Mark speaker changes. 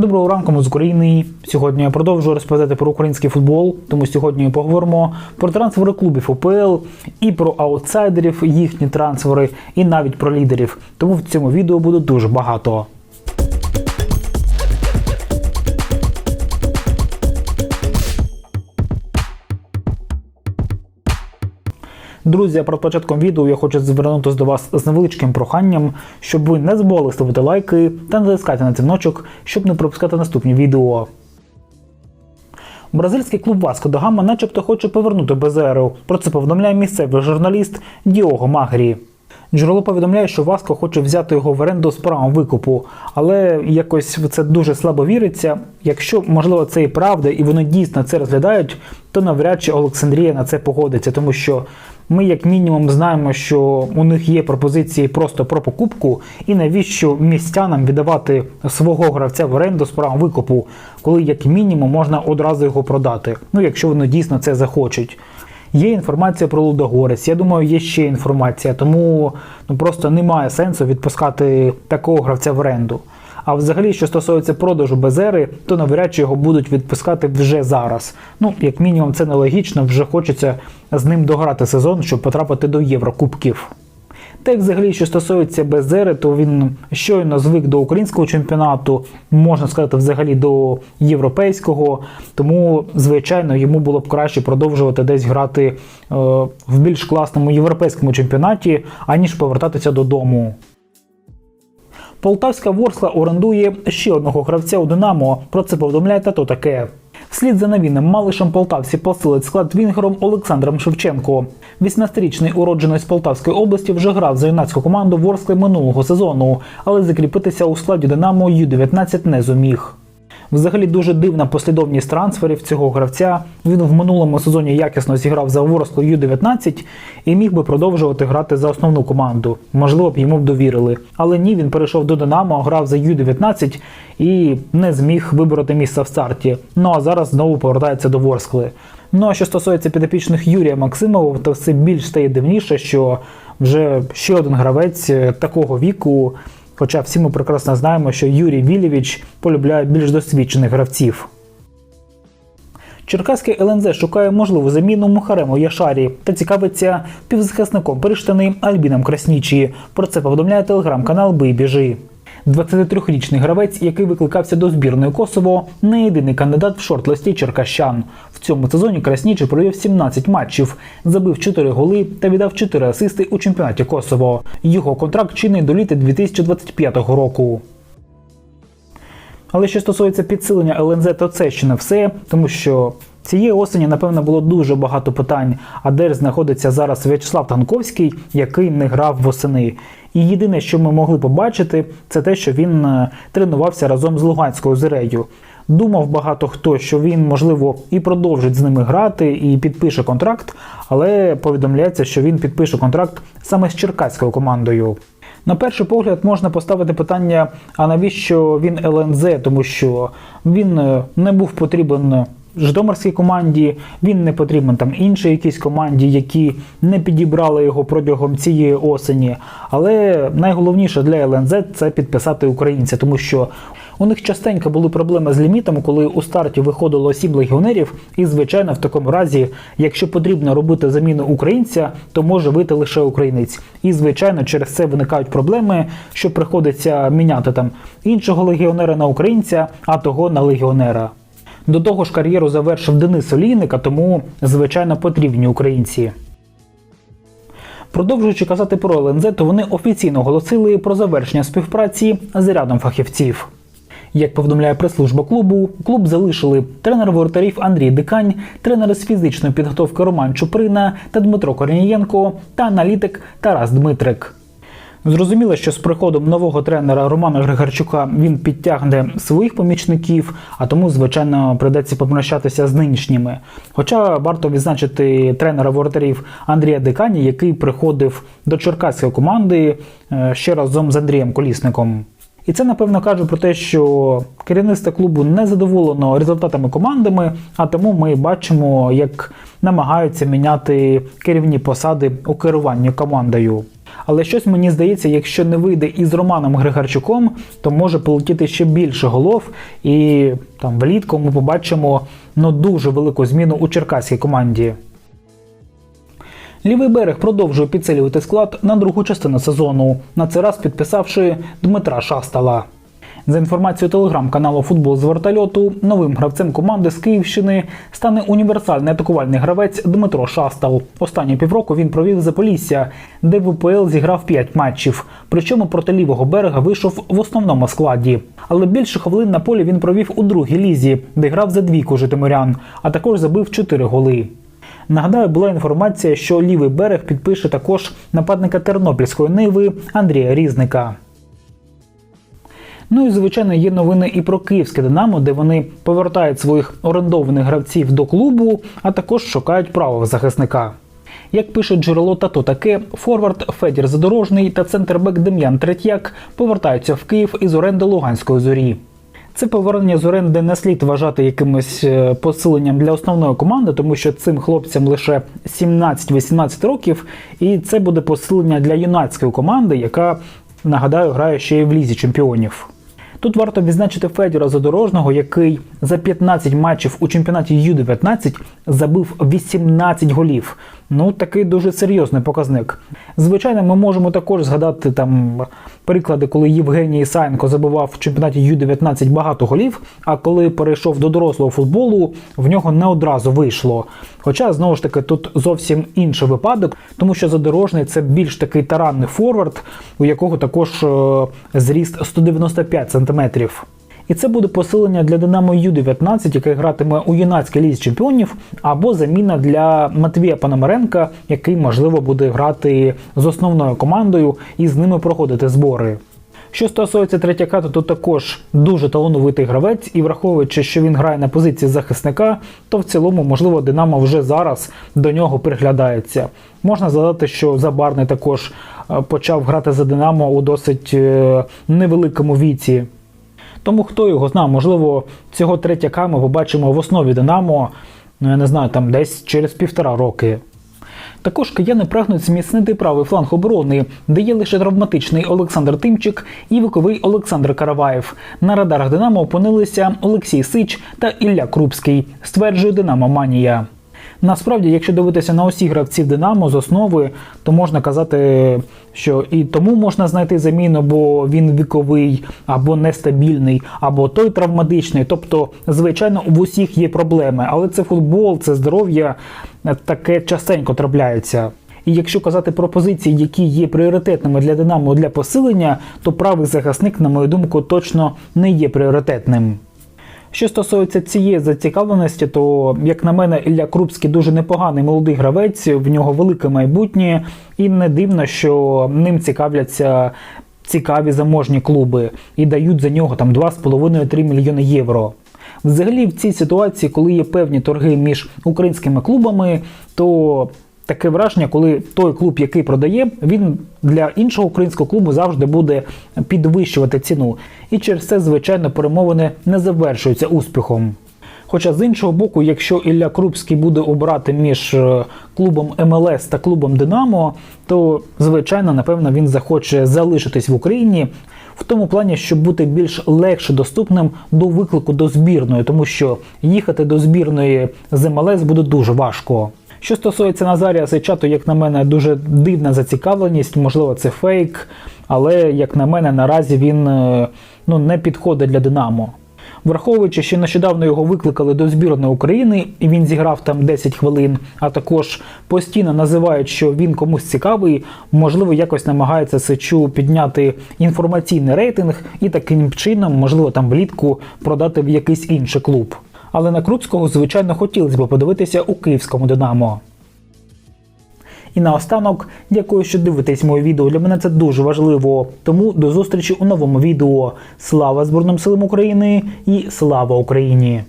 Speaker 1: Доброго ранку ми з України. Сьогодні я продовжую розповідати про український футбол. Тому сьогодні поговоримо про трансфери клубів УПЛ і про аутсайдерів, їхні трансфери, і навіть про лідерів. Тому в цьому відео буде дуже багато. Друзі, перед початком відео я хочу звернутися до вас з невеличким проханням, щоб ви не забували ставити лайки та натискати на дзвіночок, щоб не пропускати наступні відео. Бразильський клуб Васко да Гама начебто хоче повернути Безеру. Про це повідомляє місцевий журналіст Діого Магрі. Джерело повідомляє, що Васко хоче взяти його в оренду з правом викупу, але якось в це дуже слабо віриться. Якщо можливо це і правда, і вони дійсно це розглядають, то навряд чи Олександрія на це погодиться, тому що ми, як мінімум, знаємо, що у них є пропозиції просто про покупку, і навіщо містянам віддавати свого гравця в оренду з правом викупу, коли як мінімум можна одразу його продати. Ну якщо вони дійсно це захочуть. Є інформація про Лудогорець. Я думаю, є ще інформація, тому ну просто немає сенсу відпускати такого гравця в оренду. А взагалі, що стосується продажу Безери, то навряд чи його будуть відпускати вже зараз. Ну, як мінімум, це нелогічно, вже хочеться з ним дограти сезон, щоб потрапити до Єврокубків. Та й взагалі, що стосується Безери, то він щойно звик до українського чемпіонату, можна сказати, взагалі до європейського. Тому, звичайно, йому було б краще продовжувати десь грати е, в більш класному європейському чемпіонаті, аніж повертатися додому. Полтавська Ворскла орендує ще одного гравця у Динамо. Про це повідомляє тато таке. Вслід за новіним малишем полтавці посилить склад вінгером Олександром Шевченко. 18-річний уродженець Полтавської області вже грав за юнацьку команду Ворскли минулого сезону, але закріпитися у складі Динамо Ю-19 не зуміг. Взагалі дуже дивна послідовність трансферів цього гравця. Він в минулому сезоні якісно зіграв за Ворсклу Ю-19 і міг би продовжувати грати за основну команду. Можливо б йому б довірили. Але ні, він перейшов до Динамо, грав за Ю-19 і не зміг вибороти місце в старті. Ну а зараз знову повертається до Ворскли. Ну а що стосується підопічних Юрія Максимова, то все більш стає дивніше, що вже ще один гравець е, такого віку. Хоча всі ми прекрасно знаємо, що Юрій Вілєвіч полюбляє більш досвідчених гравців. Черкаський ЛНЗ шукає можливу заміну Мухарему Яшарі та цікавиться півзахисником Перештани Альбіном Краснічі. Про це повідомляє телеграм-канал Бий біжи. 23-річний гравець, який викликався до збірної Косово, не єдиний кандидат в шорт-листі черкащан. В цьому сезоні Краснічий провів 17 матчів, забив 4 голи та віддав 4 асисти у чемпіонаті Косово. Його контракт чинний до літа 2025 року. Але що стосується підсилення ЛНЗ, то це ще не все, тому що цієї осені, напевно, було дуже багато питань. А де ж знаходиться зараз В'ячеслав Танковський, який не грав восени. І єдине, що ми могли побачити, це те, що він е, тренувався разом з Луганською зирею. Думав багато хто, що він, можливо, і продовжить з ними грати, і підпише контракт, але повідомляється, що він підпише контракт саме з черкаською командою. На перший погляд можна поставити питання: а навіщо він ЛНЗ? Тому що він е, не був потрібен Житомирській команді, він не потрібен там іншій якійсь команді, які не підібрали його протягом цієї осені. Але найголовніше для ЛНЗ це підписати українця, тому що у них частенько були проблеми з лімітом, коли у старті виходило 7 легіонерів, і звичайно, в такому разі, якщо потрібно робити заміну українця, то може вийти лише українець. І звичайно, через це виникають проблеми, що приходиться міняти там іншого легіонера на українця, а того на легіонера. До того ж, кар'єру завершив Денис Олійника, тому звичайно потрібні українці. Продовжуючи казати про ЛНЗ, то вони офіційно оголосили про завершення співпраці з рядом фахівців. Як повідомляє прес-служба клубу, клуб залишили тренер воротарів Андрій Дикань, тренери з фізичної підготовки Роман Чуприна та Дмитро Корнієнко та аналітик Тарас Дмитрик. Зрозуміло, що з приходом нового тренера Романа Григорчука він підтягне своїх помічників, а тому, звичайно, придеться попрощатися з нинішніми. Хоча варто відзначити тренера воротарів Андрія Дикані, який приходив до черкаської команди е, ще разом з Андрієм Колісником. І це напевно каже про те, що керівництво клубу не задоволено результатами командами, а тому ми бачимо, як намагаються міняти керівні посади у керуванні командою. Але щось мені здається, якщо не вийде із Романом Григорчуком, то може полетіти ще більше голов, і там влітку ми побачимо ну дуже велику зміну у черкаській команді. Лівий берег продовжує підсилювати склад на другу частину сезону, на цей раз підписавши Дмитра Шастала. За інформацією телеграм-каналу Футбол з вертольоту, новим гравцем команди з Київщини стане універсальний атакувальний гравець Дмитро Шастал. Останні півроку він провів за Полісся, де в УПЛ зіграв 5 матчів. Причому проти лівого берега вийшов в основному складі. Але більше хвилин на полі він провів у другій лізі, де грав за двійку житомирян, а також забив 4 голи. Нагадаю, була інформація, що лівий берег підпише також нападника Тернопільської Ниви Андрія Різника. Ну і звичайно є новини і про київське Динамо, де вони повертають своїх орендованих гравців до клубу, а також шукають правого захисника. Як пише джерело Тато таке, форвард Федір Задорожний та центрбек Дем'ян Третьяк повертаються в Київ із оренди Луганської зорі. Це повернення з оренди не слід вважати якимось е, посиленням для основної команди, тому що цим хлопцям лише 17-18 років, і це буде посилення для юнацької команди, яка нагадаю грає ще й в лізі чемпіонів. Тут варто відзначити Федіра Задорожного, який за 15 матчів у чемпіонаті Ю-19 забив 18 голів. Ну, такий дуже серйозний показник. Звичайно, ми можемо також згадати там приклади, коли Євгеній Ісаєнко забивав в чемпіонаті Ю-19 багато голів, а коли перейшов до дорослого футболу, в нього не одразу вийшло. Хоча, знову ж таки, тут зовсім інший випадок, тому що задорожний це більш такий таранний форвард, у якого також е, зріст 195 сантиметрів. І це буде посилення для Динамо Ю-19, який гратиме у юнацькій лізі чемпіонів, або заміна для Матвія Пономаренка, який можливо буде грати з основною командою і з ними проходити збори. Що стосується третяка, то також дуже талановитий гравець, і враховуючи, що він грає на позиції захисника, то в цілому, можливо, Динамо вже зараз до нього приглядається. Можна згадати, що Забарний також е, почав грати за Динамо у досить е, невеликому віці. Тому хто його знає, можливо, цього третяка ми побачимо в основі Динамо, ну я не знаю, там десь через півтора роки. Також кияни прагнуть зміцнити правий фланг оборони, де є лише травматичний Олександр Тимчик і віковий Олександр Караваєв. На радарах Динамо опинилися Олексій Сич та Ілля Крупський, стверджує Динамо Манія. Насправді, якщо дивитися на усіх гравців Динамо з основи, то можна казати, що і тому можна знайти заміну, бо він віковий або нестабільний, або той травматичний. Тобто, звичайно, в усіх є проблеми, але це футбол, це здоров'я таке частенько трапляється. І якщо казати про позиції, які є пріоритетними для Динамо для посилення, то правий захисник, на мою думку, точно не є пріоритетним. Що стосується цієї зацікавленості, то, як на мене, Ілля Крупський дуже непоганий молодий гравець, в нього велике майбутнє, і не дивно, що ним цікавляться цікаві заможні клуби і дають за нього там 2,5-3 мільйони євро. Взагалі, в цій ситуації, коли є певні торги між українськими клубами, то таке враження, коли той клуб, який продає, він для іншого українського клубу завжди буде підвищувати ціну. І через це, звичайно, перемовини не завершуються успіхом. Хоча з іншого боку, якщо Ілля Крупський буде обирати між е, клубом МЛС та клубом Динамо, то звичайно, напевно, він захоче залишитись в Україні. В тому плані, щоб бути більш легше доступним до виклику до збірної, тому що їхати до збірної з МЛС буде дуже важко. Що стосується Назарія Сича, то, як на мене, дуже дивна зацікавленість, можливо, це фейк, але, як на мене, наразі він е, ну, не підходить для Динамо. Враховуючи, що нещодавно його викликали до збірної України, і він зіграв там 10 хвилин, а також постійно називають, що він комусь цікавий, можливо, якось намагається Сичу підняти інформаційний рейтинг і таким чином, можливо, там влітку продати в якийсь інший клуб. Але на Крупського, звичайно, хотілося б подивитися у київському Динамо. І наостанок, дякую, що дивитесь моє відео. Для мене це дуже важливо. Тому до зустрічі у новому відео. Слава Збройним силам України і слава Україні!